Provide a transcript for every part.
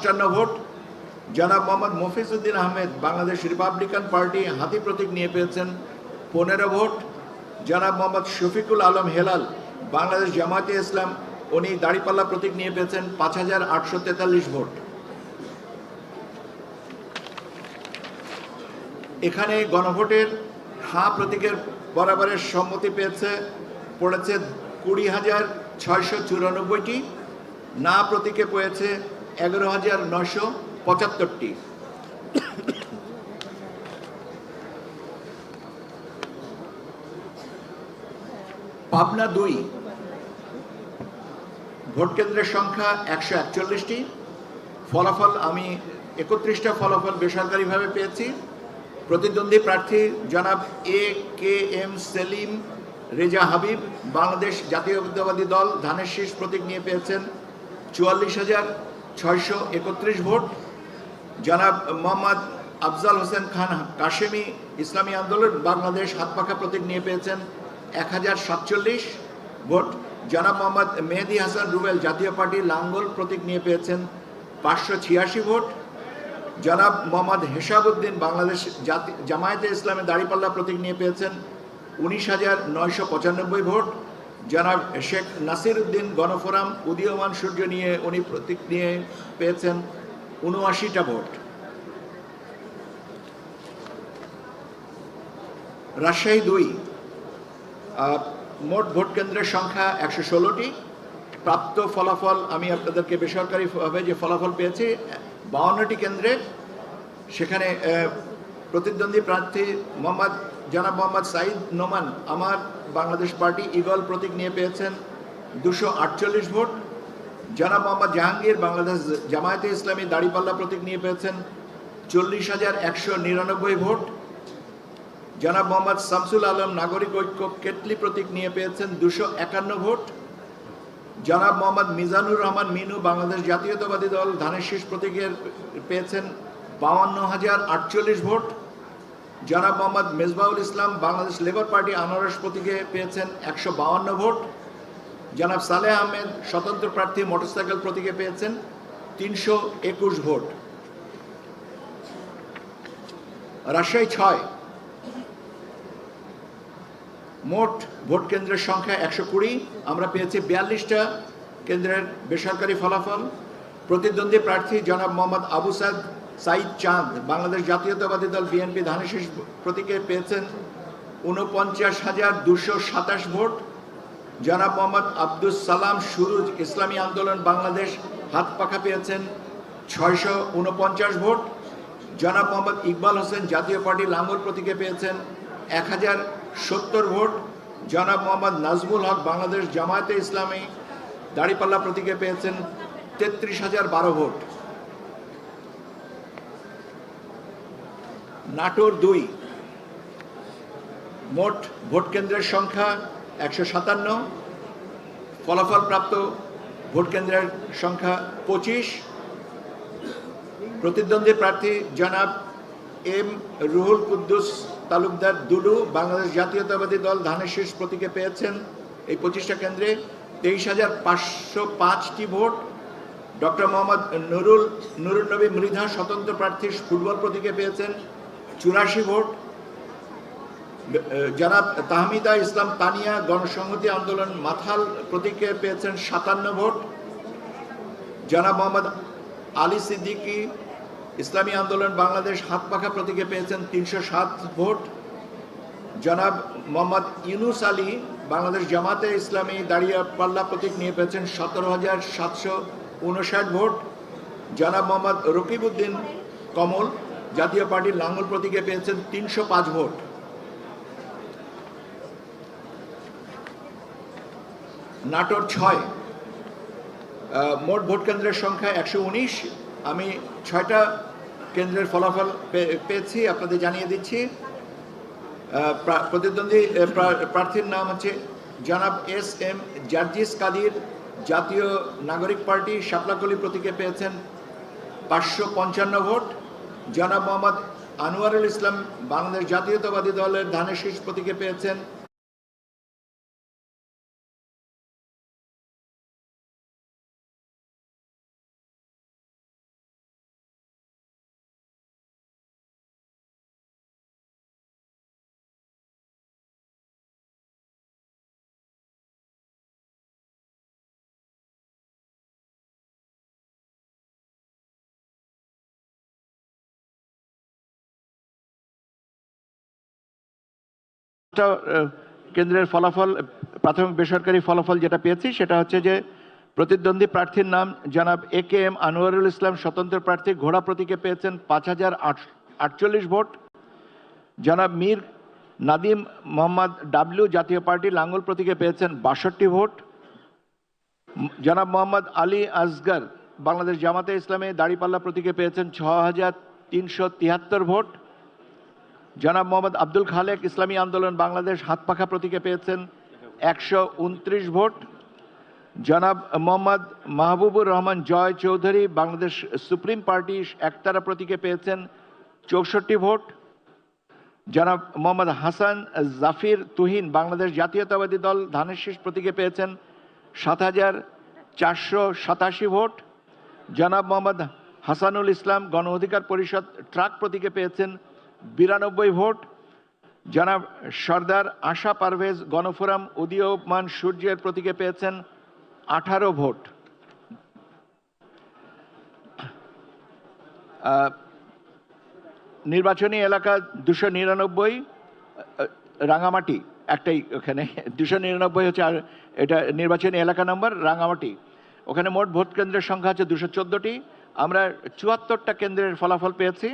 পঞ্চান্ন ভোট। জনাব Mohammad Mofizuddin Ahmed Bangladesh Republican party হাতি প্রতীক নিয়ে পেয়েছেন পনেরো ভোট। জনাব মোহাম্মদ শফিকুল আলম হেলাল বাংলাদেশ জামায়াতে ইসলাম, উনি দাড়িপাল্লা প্রতীক নিয়ে পেয়েছেন পাঁচ হাজার আটশো তেতাল্লিশ ভোট। এখানে গণভোটের হা প্রতীকের বরাবরের সম্মতি পেয়েছে, পড়েছে কুড়ি হাজার ছয়শো চুরানব্বইটি। না প্রতীকে পেয়েছে এগারো হাজার নশো পঁচাত্তরটি। পাবনা দুই, ভোট কেন্দ্রের সংখ্যা একশো একচল্লিশটি। ফলাফল আমি একত্রিশটা ফলাফল বেসরকারিভাবে পেয়েছি। প্রতিদ্বন্দ্বী প্রার্থী জনাব A K M Selim Reza Habib, Bangladesh Jatiyatabadi Dal ধানের শীষ প্রতীক নিয়ে পেয়েছেন চুয়াল্লিশ হাজার ছয়শো একত্রিশ ভোট। জনাব মোহাম্মদ আফজাল হোসেন খান কাশেমি ইসলামী আন্দোলন বাংলাদেশ হাত হাতপাখা প্রতীক নিয়ে পেয়েছেন এক হাজার সাতচল্লিশ ভোট। জনাব মোহাম্মদ মেহেদি হাসান রুবেল জাতীয় পার্টি লাঙ্গল প্রতীক নিয়ে পেয়েছেন পাঁচশো ছিয়াশি ভোট। জনাব মোহাম্মদ হেসাবউদ্দিন বাংলাদেশ জাতি জামায়াতে ইসলামে দাঁড়িপাল্লা প্রতীক নিয়ে পেয়েছেন উনিশ হাজার নয়শো পঁচানব্বই ভোট। জনাব শেখ নাসির উদ্দিন গণফোরাম উদীয়মান সূর্য নিয়ে উনি প্রতীক নিয়ে পেয়েছেন উনআশিটা ভোট। রাজশাহী দুই মোট ভোট কেন্দ্রের সংখ্যা একশো ষোলোটি। প্রাপ্ত ফলাফল আমি আপনাদেরকে বেসরকারিভাবে যে ফলাফল পেয়েছি, বাউন্নটি কেন্দ্রে। সেখানে প্রতিদ্বন্দ্বী প্রার্থী মোহাম্মদ জনাব মোহাম্মদ সাইদ নোমান, আমার বাংলাদেশ পার্টি ইগল প্রতীক নিয়ে পেয়েছেন দুশো আটচল্লিশ ভোট। জনাব মোহাম্মদ জাহাঙ্গীর, বাংলাদেশ জামায়াতে ইসলামী দাড়িপাল্লা প্রতীক নিয়ে পেয়েছেন চল্লিশ হাজার একশো নিরানব্বই ভোট। জনাব মোহাম্মদ শামসুল আলম, নাগরিক ঐক্য কেটলি প্রতীক নিয়ে পেয়েছেন দুশো একান্ন ভোট। জনাব মোহাম্মদ মিজানুর রহমান মিনু, বাংলাদেশ জাতীয়তাবাদী দল ধানের শীষ প্রতীকের পেয়েছেন বাউান্ন হাজার আটচল্লিশ ভোট। জনাব মোহাম্মদ মেজবাউল ইসলাম, বাংলাদেশ লেবার পার্টি আনারস প্রতীকে পেয়েছেন একশো ভোট। জনাব সালেহ আহমেদ, স্বতন্ত্র প্রার্থী মোটরসাইকেল প্রতীকে পেয়েছেন তিনশো একুশ ভোট। রাজশাহী ছয়, মোট ভোট কেন্দ্রের সংখ্যা একশো কুড়ি, আমরা পেয়েছি বিয়াল্লিশটা কেন্দ্রের বেসরকারি ফলাফল। প্রতিদ্বন্দ্বী প্রার্থী জনাব মোহাম্মদ আবু সাদ সাইদ চাঁদ, বাংলাদেশ জাতীয়তাবাদী দল বিএনপি ধানেশীষ প্রতীকে পেয়েছেন উনপঞ্চাশ হাজার দুশো সাতাশ ভোট। জনাব মোহাম্মদ আব্দুস সালাম সুরুজ, ইসলামী আন্দোলন বাংলাদেশ, হাত পাখা পেয়েছেন ছয়শো উনপঞ্চাশ ভোট। জনাব মোহাম্মদ ইকবাল হোসেন জাতীয় পার্টি লাঙ্গল প্রতীকে পেয়েছেন এক হাজার সত্তর ভোট। জনাব মোহাম্মদ নাজমুল হক, বাংলাদেশ জামায়াতে ইসলামী দাড়িপাল্লা প্রতীকে পেয়েছেন তেত্রিশ হাজার বারো ভোট। নাটোর দুই। মোট ভোট কেন্দ্রের সংখ্যা একশো সাতান্ন। ফলাফল প্রাপ্ত ভোট কেন্দ্রের সংখ্যা পঁচিশ। প্রতিদ্বন্দ্বী প্রার্থী জনাব এম রুহুল কুদ্দুস তালুকদার দুলু বাংলাদেশ জাতীয়তাবাদী দল ধানের শীষ প্রতীকে পেয়েছেন এই পঁচিশটা কেন্দ্রে তেইশ হাজার পাঁচশো পাঁচটি ভোট। ডক্টর মোহাম্মদ নুরুল নুরুল নবী মৃধা স্বতন্ত্র প্রার্থী ফুটবল প্রতীকে পেয়েছেন চুরাশি ভোট। জনাব তাহমিদা ইসলাম তানিয়া গণসংহতি আন্দোলন মাথাল প্রতীকে পেয়েছেন সাতান্ন ভোট। জনাব মোহাম্মদ আলী সিদ্দিকী ইসলামী আন্দোলন বাংলাদেশ হাত পাখা প্রতীকে পেয়েছেন তিনশো সাত ভোট। জনাব মোহাম্মদ ইউনুস আলী বাংলাদেশ জামাতে ইসলামী দাঁড়িয়ে পাল্লা প্রতীক নিয়ে পেয়েছেন সতেরো হাজার সাতশো উনষাট ভোট। জনাব মোহাম্মদ রকিবউদ্দিন কমল জাতীয় পার্টির লাঙ্গল প্রতীকে পেয়েছেন তিনশো পাঁচ ভোট। নাটোর ছয় মোট ভোট কেন্দ্রের সংখ্যা একশো উনিশ। আমি ছয়টা কেন্দ্রের ফলাফল পেয়েছি, আপনাদের জানিয়ে দিচ্ছি। প্রতিদ্বন্দ্বী প্রা- প্রার্থীর নাম হচ্ছে জনাব এস এম জার্জিস কাদির। জাতীয় নাগরিক পার্টি শাপলাকলি প্রতীকে পেয়েছেন পাঁচশো পঞ্চান্ন ভোট। জনাব মোহাম্মদ আনোয়ারুল ইসলাম বাংলাদেশ জাতীয়তাবাদী দলের ধানের শীষ প্রতীকে পেয়েছেন। কেন্দ্রের ফলাফল, প্রাথমিক বেসরকারি ফলাফল যেটা পেয়েছি, সেটা হচ্ছে যে প্রতিদ্বন্দ্বী প্রার্থীর নাম জনাব A K M Anwarul Islam, স্বতন্ত্র প্রার্থী ঘোড়া প্রতীকে পেয়েছেন পাঁচ হাজার আটচল্লিশ ভোট। জনাব মীর নাদিম মোহাম্মদ ডাবলু জাতীয় পার্টি লাঙ্গল প্রতীকে পেয়েছেন বাষট্টি ভোট। জনাব মোহাম্মদ আলী আসগর বাংলাদেশ জামাতে ইসলামে দাড়িপাল্লা প্রতীকে পেয়েছেন ছ হাজার তিনশো তিয়াত্তর ভোট। জনাব মোহাম্মদ আব্দুল খালেক, ইসলামী আন্দোলন বাংলাদেশ হাতপাখা প্রতীকে পেয়েছেন একশো উনত্রিশ ভোট। জনাব মোহাম্মদ মাহবুবুর রহমান জয় চৌধুরী বাংলাদেশ সুপ্রিম পার্টি একতারা প্রতীকে পেয়েছেন চৌষট্টি ভোট। জনাব মোহাম্মদ হাসান জাফির তুহিন বাংলাদেশ জাতীয়তাবাদী দল ধানের শীষ প্রতীকে পেয়েছেন সাত হাজার চারশো সাতাশি ভোট। জনাব মোহাম্মদ হাসানুল ইসলাম গণ অধিকার পরিষদ ট্রাক প্রতীকে পেয়েছেন বিরানব্বই ভোট। জনাব সর্দার আশা পারভেজ গণফোরাম উদীয়মান সূর্যের প্রতীকে পেয়েছেন আঠারো ভোট। নির্বাচনী এলাকা দুশো নিরানব্বই রাঙামাটি একটাই ওখানে। দুশো নিরানব্বই হচ্ছে আর এটা নির্বাচনী এলাকা নম্বর, রাঙামাটি। ওখানে মোট ভোট কেন্দ্রের সংখ্যা হচ্ছে দুশো চোদ্দোটি। আমরা চুয়াত্তরটা কেন্দ্রের ফলাফল পেয়েছি।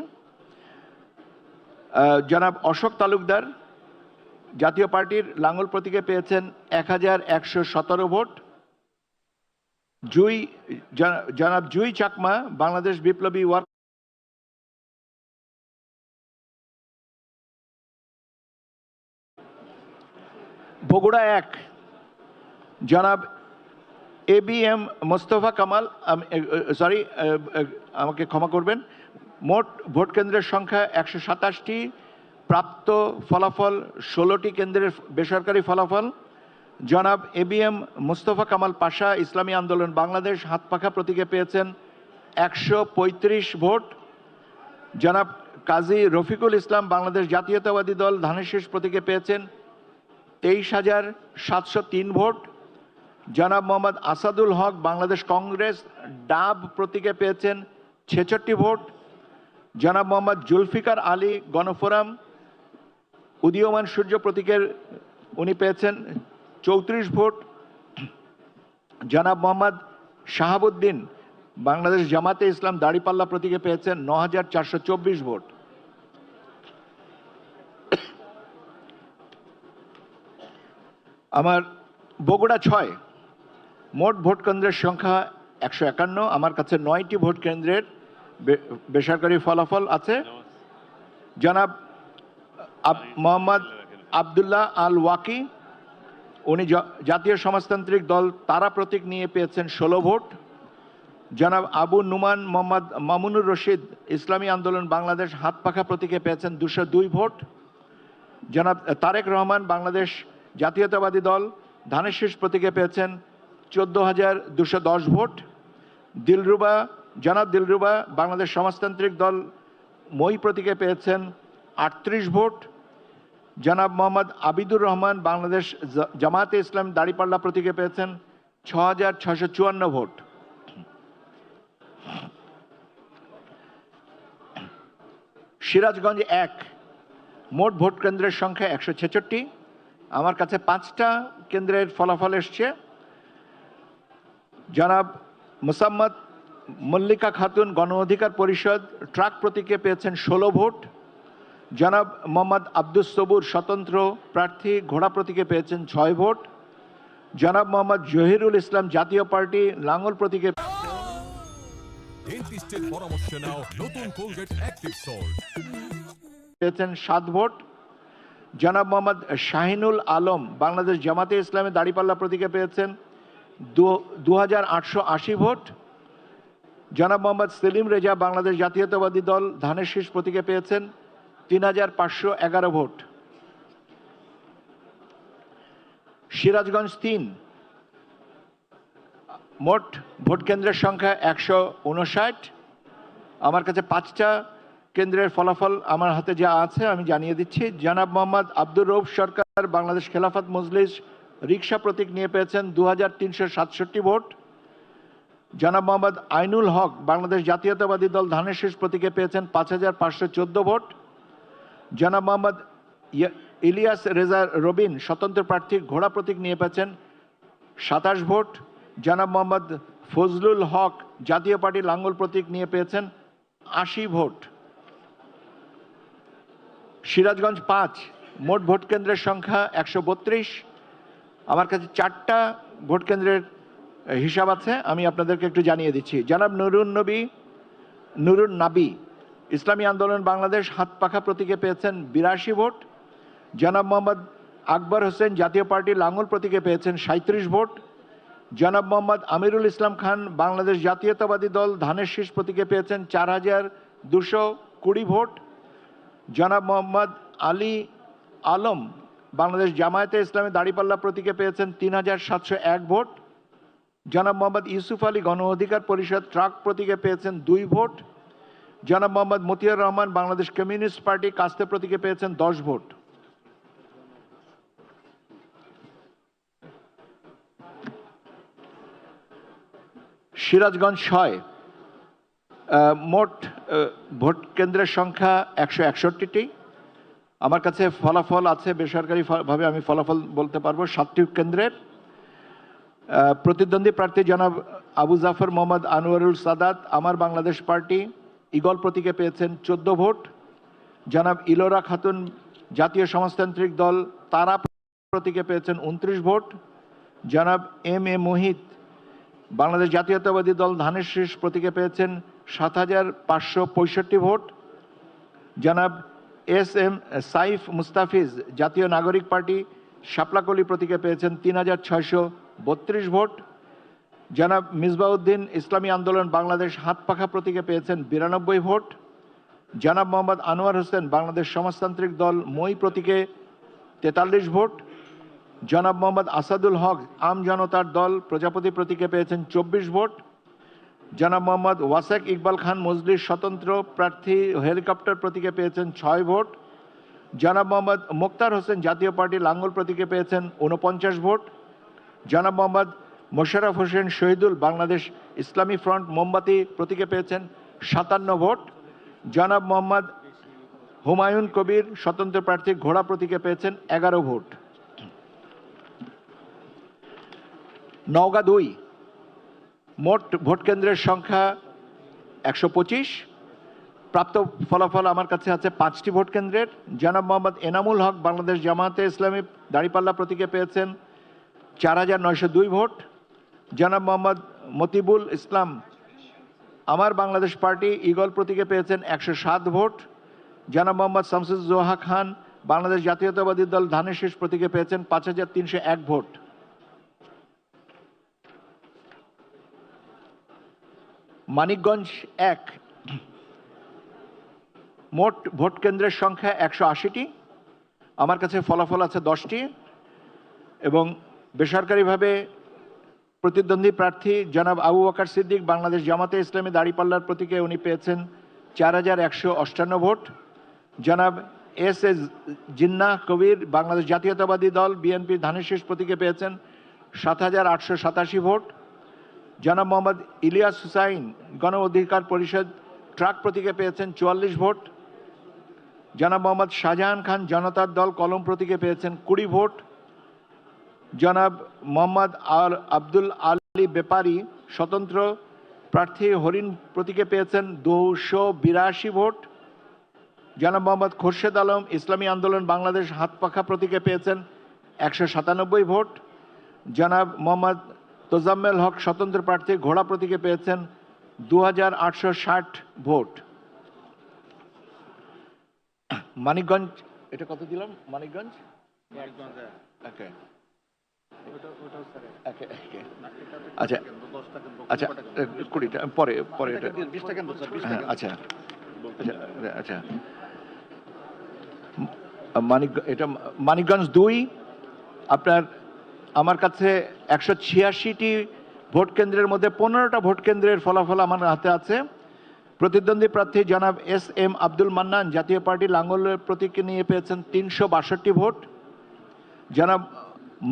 জনাব অশোক তালুকদার, জাতীয় পার্টির লাঙ্গল প্রতীকে পেয়েছেন এক হাজার একশো সতেরো ভোট। জুই জনাব জুই চাকমা, বাংলাদেশ বিপ্লবী ওয়ার্ক বগুড়া এক। জনাব A B M Mostafa Kamal sorry আমাকে ক্ষমা করবেন মোট ভোট কেন্দ্রের সংখ্যা একশো সাতাশটি, প্রাপ্ত ফলাফল ষোলোটি কেন্দ্রের বেসরকারি ফলাফল। জনাব A B M Mostafa Kamal Pasha, Islami Andolan Bangladesh, হাতপাখা প্রতীকে পেয়েছেন একশো পঁয়ত্রিশ ভোট। জনাব কাজী রফিকুল ইসলাম, বাংলাদেশ জাতীয়তাবাদী দল, ধানের শীষ প্রতীকে পেয়েছেন তেইশ হাজার সাতশো তিন ভোট। জনাব মোহাম্মদ আসাদুল হক, বাংলাদেশ কংগ্রেস, ডাব প্রতীকে পেয়েছেন ছেষট্টি ভোট। জনাব মোহাম্মদ জুলফিকার আলী গণফোরাম, উদীয়মান সূর্য প্রতীকের, উনি পেয়েছেন চৌত্রিশ ভোট। জনাব মোহাম্মদ শাহাবুদ্দিন, বাংলাদেশ জামাতে ইসলাম দাড়িপাল্লা প্রতীকে পেয়েছেন ন হাজার চারশো চব্বিশ ভোট। আমার বগুড়া ছয়, মোট ভোট কেন্দ্রের সংখ্যা একশো একান্ন, আমার কাছে নয়টি ভোট কেন্দ্রের বেসরকারি ফলাফল আছে? জনাব মোহাম্মদ আবদুল্লাহ আল ওয়াকি উনি জাতীয় সমাজতান্ত্রিক দল তারা প্রতীক নিয়ে পেয়েছেন ষোলো ভোট। জনাব আবু নুমান মোহাম্মদ মামুনুর রশিদ, ইসলামী আন্দোলন বাংলাদেশ হাত পাখা প্রতীকে পেয়েছেন দুশো দুই ভোট। জনাব তারেক রহমান বাংলাদেশ জাতীয়তাবাদী দল, ধানের শীষ প্রতীকে পেয়েছেন চোদ্দ হাজার দুশো দশ ভোট। দিলরুবা জনাব দিলরুবা, বাংলাদেশ সমাজতান্ত্রিক দল মই প্রতীকে পেয়েছেন আটত্রিশ ভোট। জনাব মোহাম্মদ আবিদুর রহমান, বাংলাদেশ জামাতে ইসলাম দাড়িপাল্লা প্রতীকে পেয়েছেন ছ হাজার ছশো চুয়ান্ন ভোট। সিরাজগঞ্জ এক, মোট ভোট কেন্দ্রের সংখ্যা একশো ছেষট্টি। আমার কাছে পাঁচটা কেন্দ্রের ফলাফল এসছে। জনাব মুসাম্মদ মল্লিকা খাতুন গণ অধিকার পরিষদ ট্রাক প্রতীকে পেয়েছেন ষোলো ভোট। জনাব মোহাম্মদ আব্দুস সবুর স্বতন্ত্র প্রার্থী ঘোড়া প্রতীকে পেয়েছেন ছয় ভোট। জনাব মোহাম্মদ জহিরুল ইসলাম জাতীয় পার্টি লাঙ্গল প্রতীকে পেয়েছেন সাত ভোট। জনাব মোহাম্মদ শাহিনুল আলম বাংলাদেশ জামাতে ইসলামে দাড়িপাল্লা প্রতীকে পেয়েছেন দু হাজার আটশো আশি ভোট। জনাব মোহাম্মদ সেলিম রেজা বাংলাদেশ জাতীয়তাবাদী দল ধানের শীষ প্রতীকে পেয়েছেন তিন হাজার পাঁচশো এগারো ভোট। সিরাজগঞ্জ তিন, মোট ভোট কেন্দ্রের সংখ্যা একশো উনষাট। আমার কাছে পাঁচটা কেন্দ্রের ফলাফল আমার হাতে যা আছে আমি জানিয়ে দিচ্ছি। জনাব মোহাম্মদ আব্দুর রৌফ সরকার বাংলাদেশ খেলাফত মজলিস রিক্সা প্রতীক নিয়ে পেয়েছেন দু ভোট। জনাব মোহাম্মদ আইনুল হক, বাংলাদেশ জাতীয়তাবাদী দল ধানের শীষ প্রতীকে পেয়েছেন পাঁচ হাজার পাঁচশো চোদ্দ ভোট। জনাব মোহাম্মদ ইলিয়াস রেজা রবিন, স্বতন্ত্র প্রার্থী, ঘোড়া প্রতীক নিয়ে পেয়েছেন সাতাশ ভোট। জনাব মোহাম্মদ ফজলুল হক, জাতীয় পার্টি লাঙ্গল প্রতীক নিয়ে পেয়েছেন আশি ভোট। সিরাজগঞ্জ পাঁচ, মোট ভোট কেন্দ্রের সংখ্যা একশো বত্রিশ। আমার কাছে চারটা ভোট কেন্দ্রের হিসাব আছে? আমি আপনাদেরকে একটু জানিয়ে দিচ্ছি। জনাব নুরুন নবী, নুরুন নাবি, ইসলামী আন্দোলন বাংলাদেশ হাত পাখা প্রতীকে পেয়েছেন বিরাশি ভোট। জনাব মোহাম্মদ আকবর হোসেন জাতীয় পার্টি লাঙ্গল প্রতীকে পেয়েছেন সাঁত্রিশ ভোট। জনাব মোহাম্মদ আমিরুল ইসলাম খান বাংলাদেশ জাতীয়তাবাদী দল ধানের শীষ প্রতীকে পেয়েছেন চার হাজার দুশো কুড়ি ভোট। জনাব মোহাম্মদ আলী আলম বাংলাদেশ জামায়াতে ইসলামী দাড়িপাল্লা প্রতীকে পেয়েছেন তিন হাজার সাতশো এক ভোট। জনাব মোহাম্মদ ইউসুফ আলী গণ অধিকার পরিষদ ট্রাক প্রতীকে পেয়েছেন দুই ভোট। জনাব মোহাম্মদ মতিয়ার রহমান বাংলাদেশ কমিউনিস্ট পার্টি কাস্তে প্রতীকে পেয়েছেন দশ ভোট। সিরাজগঞ্জ ছয় মোট ভোট কেন্দ্রের সংখ্যা একশো একষট্টিটি। আমার কাছে ফলাফল আছে, বেসরকারিভাবে আমি ফলাফল বলতে পারব, সাতটি কেন্দ্রের। প্রতিদ্বন্দ্বী প্রার্থী জনাব আবু জাফর মোহাম্মদ আনোয়ারুল সাদাত, আমার বাংলাদেশ পার্টি ইগল প্রতীকে পেয়েছেন চোদ্দ ভোট। জনাব ইলোরা খাতুন, জাতীয় সমাজতান্ত্রিক দল তারা প্রতীকে পেয়েছেন উনত্রিশ ভোট। জনাব এম এ মোহিত, বাংলাদেশ জাতীয়তাবাদী দল ধানের শীষ প্রতীকে পেয়েছেন সাত হাজার পাঁচশো পঁয়ষট্টি ভোট। জনাব এস এম সাইফ মুস্তাফিজ, জাতীয় নাগরিক পার্টি, শাপলাকলি প্রতীকে পেয়েছেন তিন হাজার ছয়শো বত্রিশ ভোট। জনাব মিসবাউদ্দিন ইসলামী আন্দোলন বাংলাদেশ হাত পাখা প্রতীকে পেয়েছেন বিরানব্বই ভোট। জনাব মোহাম্মদ আনোয়ার হোসেন বাংলাদেশ সমাজতান্ত্রিক দল মই প্রতীকে তেতাল্লিশ ভোট। জনাব মোহাম্মদ আসাদুল হক আম জনতার দল প্রজাপতি প্রতীকে পেয়েছেন চব্বিশ ভোট। জনাব মোহাম্মদ ওয়াসেক ইকবাল খান মজলিস স্বতন্ত্র প্রার্থী হেলিকপ্টার প্রতীকে পেয়েছেন ছয় ভোট। জনাব মোহাম্মদ মোক্তার হোসেন জাতীয় পার্টি লাঙ্গল প্রতীকে পেয়েছেন উনপঞ্চাশ ভোট। জনাব মোহাম্মদ মোশারফ হোসেন শহীদুল বাংলাদেশ ইসলামী ফ্রন্ট মোমবাতি প্রতীকে পেয়েছেন সাতান্ন ভোট। জনাব মোহাম্মদ হুমায়ুন কবির স্বতন্ত্র প্রার্থী ঘোড়া প্রতীকে পেয়েছেন এগারো ভোট। নওগাঁ দুই, মোট ভোট কেন্দ্রের সংখ্যা একশো পঁচিশ। প্রাপ্ত ফলাফল আমার কাছে আছে পাঁচটি ভোট কেন্দ্রের। জনাব মোহাম্মদ এনামুল হক বাংলাদেশ জামায়াতে ইসলামী দাঁড়িপাল্লা প্রতীকে পেয়েছেন চার হাজার নয়শো দুই ভোট। জনাব মোহাম্মদ মতিবুল ইসলাম, আমার বাংলাদেশ পার্টি ইগল প্রতীকে পেয়েছেন একশো সাত ভোট। জনাব মোহাম্মদ শামসুজ্জোহা খান, বাংলাদেশ জাতীয়তাবাদী দল ধানের শীষ প্রতীকে পেয়েছেন পাঁচ হাজার তিনশো এক ভোট। মানিকগঞ্জ এক, মোট ভোট কেন্দ্রের সংখ্যা একশো আশিটি। আমার কাছে ফলাফল আছে দশটি এবং বেসরকারিভাবে প্রতিদ্বন্দ্বী প্রার্থী জনাব আবু বকর সিদ্দিক বাংলাদেশ জামাতে ইসলামী দাঁড়িপাল্লার প্রতীকে উনি পেয়েছেন চার হাজার একশো অষ্টান্ন ভোট। জনাব S S Jinnah Kabir Bangladesh Jatiyatabadi Dal BNP ধানের শীষ প্রতীকে পেয়েছেন সাত হাজার আটশো সাতাশি ভোট। জনাব মোহাম্মদ ইলিয়াস হুসাইন গণ অধিকার পরিষদ ট্রাক প্রতীকে পেয়েছেন চুয়াল্লিশ ভোট। জনাব মোহাম্মদ শাহজাহান খান জনতার দল কলম প্রতীকে পেয়েছেন কুড়ি ভোট। জনাব মোহাম্মদ আর আব্দুল আলী বেপারি স্বতন্ত্র প্রার্থী হরিণ প্রতীকে পেয়েছেন দুশো বিরাশি ভোট। জনাব মোহাম্মদ খোরশেদ আলম ইসলামী আন্দোলন বাংলাদেশ হাত পাখা প্রতীকে পেয়েছেন একশো সাতানব্বই ভোট। জনাব মোহাম্মদ তোজাম্মেল হক স্বতন্ত্র প্রার্থী ঘোড়া প্রতীকে পেয়েছেন দু হাজার আটশো ষাট ভোট। মানিকগঞ্জ এটা কত দিলাম? মানিকগঞ্জ? ওকে আচ্ছা আচ্ছা কুড়িটা পরে পরে এটা। আচ্ছা। আচ্ছা মানিক এটা মানিকগঞ্জ দুই আপনার আমার কাছে একশো ছিয়াশিটি ভোট কেন্দ্রের মধ্যে পনেরোটা ভোট কেন্দ্রের ফলাফল আমার হাতে আছে। প্রতিদ্বন্দ্বী প্রার্থী জনাব এস এম আব্দুল মান্নান জাতীয় পার্টি লাঙ্গলের প্রতীক নিয়ে পেয়েছেন তিনশো বাষট্টি ভোট। জনাব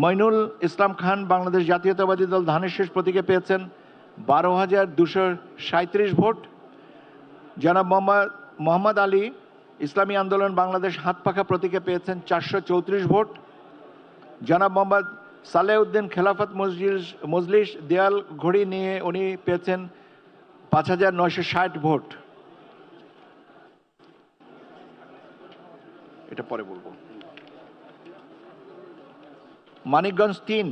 মইনুল ইসলাম খান বাংলাদেশ জাতীয়তাবাদী দল ধানের শেষ প্রতীকে পেয়েছেন বারো হাজার দুশো সাঁত্রিশ ভোট। জনাব মোহাম্মদ আলী ইসলামী আন্দোলন বাংলাদেশ হাত পাখা প্রতীকে পেয়েছেন চারশো চৌত্রিশ ভোট। জনাব মোহাম্মদ সালেউদ্দিন খেলাফত মজলিস মজলিস দেয়াল ঘড়ি নিয়ে উনি পেয়েছেন পাঁচ হাজার নয়শো ষাট ভোট। এটা পরে বলব। মানিকগঞ্জ তিন